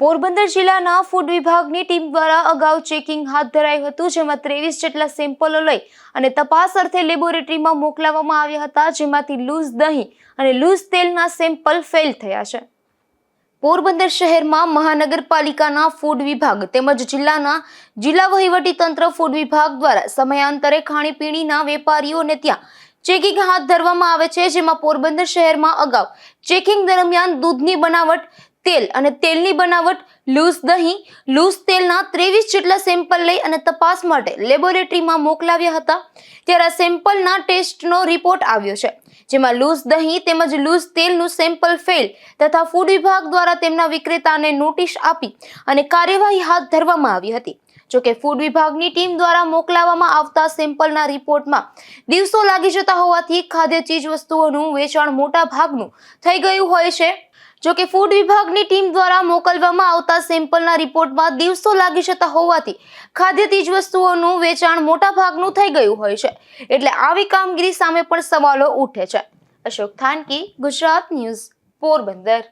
પોરબંદર જિલ્લાના ફૂડ વિભાગની ટીમ દ્વારા અગાઉ ચેકિંગ હાથ ધરાયું હતું, જેમાં ત્રેવીસ જેટલા સેમ્પલો લઈ અને તપાસ અર્થે લેબોરેટરીમાં મોકલાવવામાં આવ્યા હતા, જેમાંથી લૂઝ દહીં અને લૂઝ તેલના સેમ્પલ ફેલ થયા છે. પોરબંદર શહેરમાં મહાનગરપાલિકાના ફૂડ વિભાગ તેમજ જિલ્લાના જિલ્લા વહીવટી તંત્ર ફૂડ વિભાગ દ્વારા સમયાંતરે ખાણીપીણીના વેપારીઓને ત્યાં ચેકિંગ હાથ ધરવામાં આવે છે, જેમાં પોરબંદર શહેરમાં અગાઉ ચેકિંગ દરમિયાન દૂધની બનાવટ તેલ અને તેલની બનાવટ લૂઝ દહીં લૂઝ તેલના ત્રેવીસ જેટલા સેમ્પલ લઈ અને તપાસ માટે લેબોરેટરીમાં મોકલાવ્યા હતા. ત્યારે સેમ્પલના ટેસ્ટનો રિપોર્ટ આવ્યો છે, જેમાં લૂઝ દહીં તેમજ લૂઝ તેલનું સેમ્પલ ફેલ તથા ફૂડ વિભાગ દ્વારા તેમના વિક્રેતાને નોટિસ આપી અને કાર્યવાહી હાથ ધરવામાં આવી હતી. જોકે ફૂડ વિભાગની ટીમ દ્વારા મોકલાવવામાં આવતા સેમ્પલના રિપોર્ટમાં દિવસો લાગી જતા હોવાથી ખાદ્ય ચીજ વસ્તુઓનું વેચાણ મોટા ભાગનું થઈ ગયું હોય છે. જોકે ફૂડ વિભાગની ટીમ દ્વારા મોકલવામાં આવતા સેમ્પલના રિપોર્ટમાં દિવસો લાગી જતા હોવાથી ખાદ્ય ચીજ વસ્તુઓનું વેચાણ મોટા ભાગનું થઈ ગયું હોય છે. એટલે આવી કામગીરી સામે પણ સવાલો ઉઠે છે. અશોક થાનકી, ગુજરાત ન્યૂઝ, પોરબંદર.